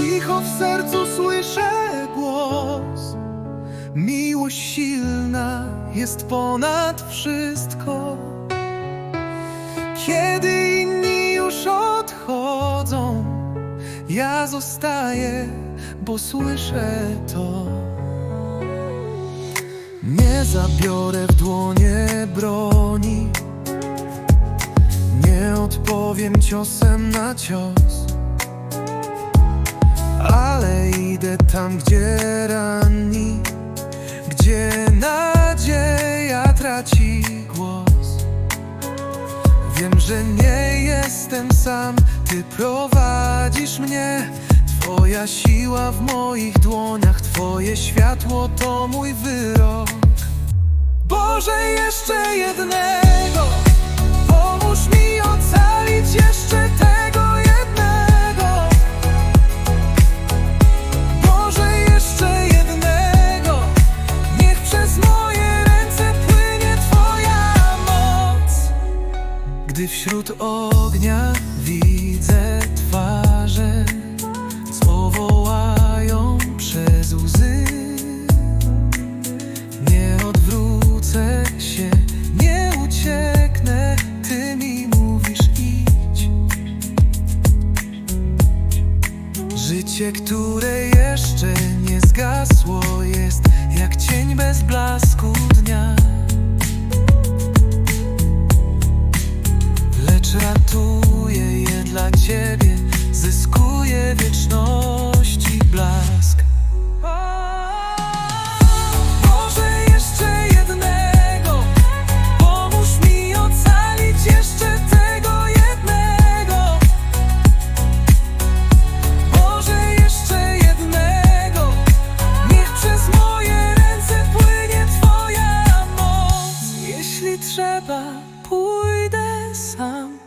Cicho w sercu słyszę głos. Miłość silna jest ponad wszystko. Kiedy inni już odchodzą Ja zostaję, bo słyszę to. Nie zabiorę w dłonie broni. Nie odpowiem ciosem na cios Ale idę tam, gdzie ranni Gdzie nadzieja traci głos. Wiem, że nie jestem sam Ty prowadzisz mnie. Twoja siła w moich dłoniach Twoje światło to mój wyrok. Boże, jeszcze jednego. Pomóż mi ocalić wśród ognia widzę twarze Słowo łają przez łzy. Nie odwrócę się, nie ucieknę Ty mi mówisz idź. Życie, które jeszcze nie zgasło Jest jak cień bez blasku dnia sam.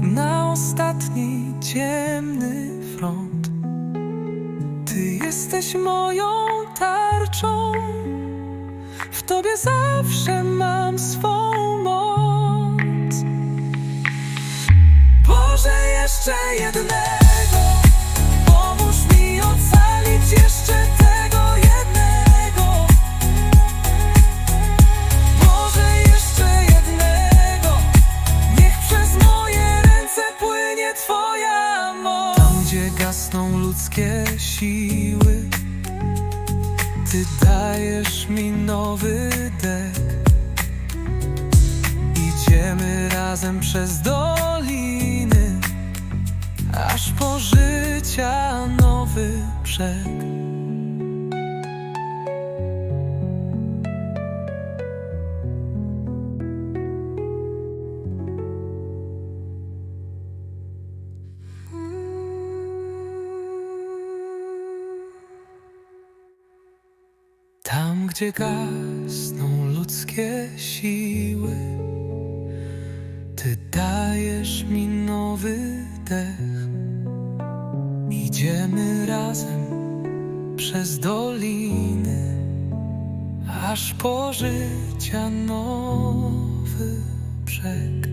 Na ostatni ciemny front. Ty jesteś moją tarczą. W Tobie zawsze mam swą moc. Boże, jeszcze jednego ludzkie siły. Ty dajesz mi nowy dech. Idziemy razem przez doliny Aż po życia nowy brzeg gdzie gasną ludzkie siły, Ty dajesz mi nowy dech. Idziemy razem przez doliny, aż po życia nowy brzeg.